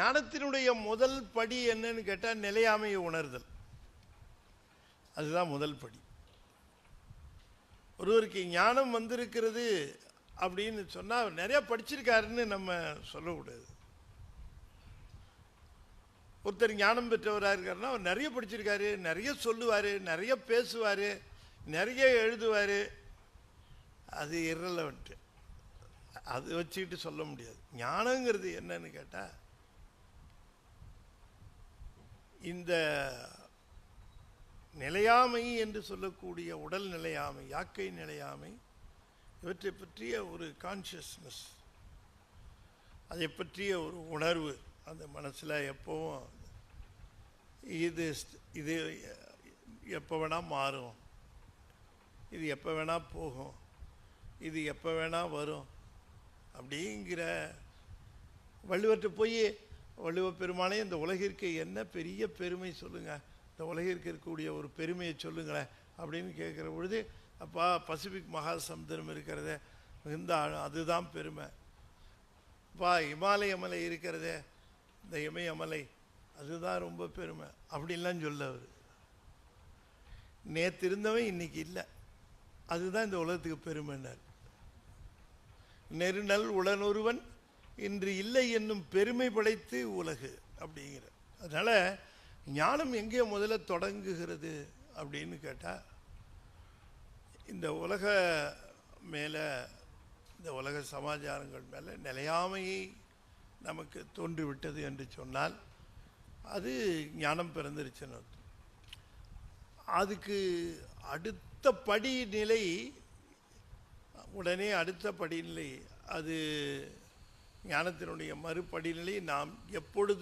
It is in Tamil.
ஞானத்தினுடைய முதல் படி என்னன்னு கேட்டால் நிலையாமையை உணர்தல். அதுதான் முதல் படி. ஒருவருக்கு ஞானம் வந்திருக்கிறது அப்படின்னு சொன்னால் நிறையா நிறைய படிச்சிருக்காருன்னு நம்ம சொல்லக்கூடாது. ஒருத்தர் ஞானம் பெற்றவராக இருக்காருன்னா அவர் நிறைய படிச்சிருக்காரு நிறைய சொல்லுவார் நிறைய பேசுவார் நிறைய எழுதுவார். அது இரலவெண்ட்டு அது வச்சுக்கிட்டு சொல்ல முடியாது. ஞானங்கிறது என்னன்னு கேட்டால் இந்த நிலையாமை என்று சொல்லக்கூடிய உடல் நிலையாமை யாக்கை நிலையாமை இவற்றை பற்றிய ஒரு கான்ஷியஸ்னஸ் அதை பற்றிய ஒரு உணர்வு அந்த மனசில் எப்போவும் இது இது எப்போ வேணால் மாறும். இது எப்போ வேணால் போகும். இது எப்போ வேணால் வரும். அப்படிங்கிற வள்ளுவர்கிட்ட போய் வள்ளுவ பெருமானே இந்த உலகிற்கு என்ன பெரிய பெருமை சொல்லுங்கள் இந்த உலகிற்கு இருக்கக்கூடிய ஒரு பெருமையை சொல்லுங்களேன் அப்படின்னு கேட்குற பொழுது அப்பா பசிபிக் மகா சமுத்திரம் இருக்கிறதே மிகுந்த ஆழம் அதுதான் பெருமை. அப்பா இமாலய மலை இருக்கிறதே இந்த இமயமலை அதுதான் ரொம்ப பெருமை. அப்படின்லாம் சொல்ல அவர். நேற்று இருந்தவன் இன்னைக்கு இல்லை. அதுதான் இந்த உலகத்துக்கு பெருமைன்னார். நெருநல் உடனொருவன் இன்று இல்லை என்னும் பெருமை படைத்து உலகு அப்படிங்கிற அதனால் ஞானம் எங்கே முதல்ல தொடங்குகிறது அப்படின்னு கேட்டால் இந்த உலக மேலே இந்த உலக சமாச்சாரங்கள் மேலே நிலையாமையை நமக்கு தோன்றிவிட்டது என்று சொன்னால் அது ஞானம் பிறந்துருச்சுன்னு அர்த்தம். அதுக்கு அடுத்த படிநிலை உடனே அடுத்த படிநிலை அது ஞானத்தினுடைய மறுபடிநிலையை நாம் எப்பொழுதும்